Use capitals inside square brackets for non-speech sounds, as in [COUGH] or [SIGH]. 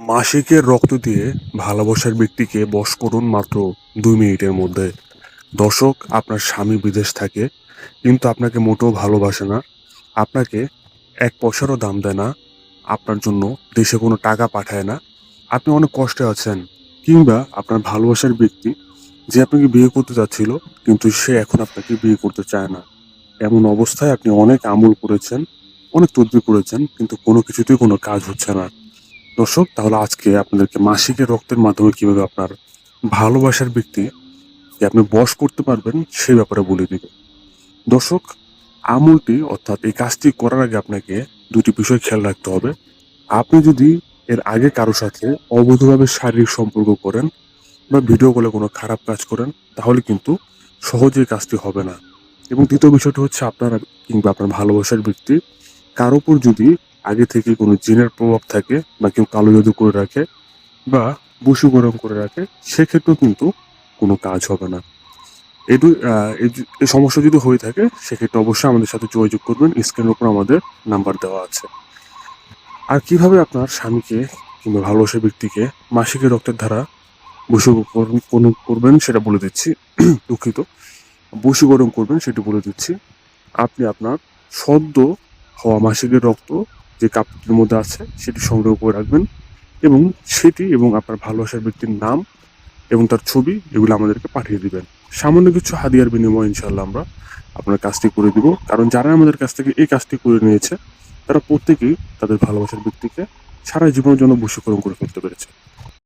মাসিকের রক্ত দিয়ে ভালোবাসার ব্যক্তিকে বশ করুন মাত্র দুই মিনিটের মধ্যে। দর্শক, আপনার স্বামী বিদেশ থাকে, কিন্তু আপনাকে মোটেও ভালোবাসে না। আপনাকে এক পয়সারও দাম দেয় না। আপনার জন্য দেশে কোনো টাকা পাঠায় না। আপনি অনেক কষ্টে আছেন। কিংবা আপনার ভালোবাসার ব্যক্তি যে আপনাকে বিয়ে করতে চাচ্ছিল, কিন্তু সে এখন আপনাকে বিয়ে করতে চায় না। এমন অবস্থায় আপনি অনেক আমল করেছেন, অনেক তদবির করেছেন, কিন্তু কোনো কিছুতেই কোনো কাজ হচ্ছে না। দর্শক, তাহলে আজকে আপনাদেরকে মাসিকের রক্তের মাধ্যমে কীভাবে আপনার ভালোবাসার ব্যক্তি যে আপনি বশ করতে পারবেন, সেই ব্যাপারে বলে দিব। দর্শক, আমলটি অর্থাৎ এই কাজটি করার আগে আপনাকে দুটি বিষয় খেয়াল রাখতে হবে। আপনি যদি এর আগে কারও সাথে অবৈধভাবে শারীরিক সম্পর্ক করেন বা ভিডিও কলে কোনো খারাপ কাজ করেন, তাহলে কিন্তু সহজে কাজটি হবে না। এবং দ্বিতীয় বিষয়টি হচ্ছে আপনার কিংবা আপনার ভালোবাসার ব্যক্তি কারও উপর যদি আগে থেকে কোনো জিনের প্রভাব থাকে বা কেউ কালো জাদু করে রাখে বা বসু গরম করে রাখে, সেক্ষেত্রেও কিন্তু কোনো কাজ হবে না। দুই এই সমস্যা যদি হয়ে থাকে, সেক্ষেত্রে অবশ্যই আমাদের সাথে যোগাযোগ করবেন। স্ক্রিনের উপর আমাদের নাম্বার দেওয়া আছে। আর কীভাবে আপনার স্বামীকে কিংবা ভালোবাসা ব্যক্তিকে মাসিকের রক্তের ধারা বশীকরণ কোন- করবেন সেটা বলে দিচ্ছি। [CLEARS THROAT] দুঃখিত। বশীকরণ করবেন সেটি বলে দিচ্ছি। আপনি আপনার সদ্য হওয়া মাসিকের রক্ত যে কাপটির মধ্যে আছে সেটি সংগ্রহ করে রাখবেন এবং সেটি এবং আপনার ভালোবাসার ব্যক্তির নাম এবং তার ছবি এগুলো আমাদেরকে পাঠিয়ে দিবেন। সামান্য কিছু হাদিয়ার বিনিময় ইনশাল্লাহ আমরা আপনার কাজটি করে দিব। কারণ যারা আমাদের কাছ থেকে এই কাজটি করে নিয়েছে, তারা প্রত্যেকেই তাদের ভালোবাসার ব্যক্তিকে সারা জীবনের জন্য বশীকরণ করে ফেলতে পেরেছে।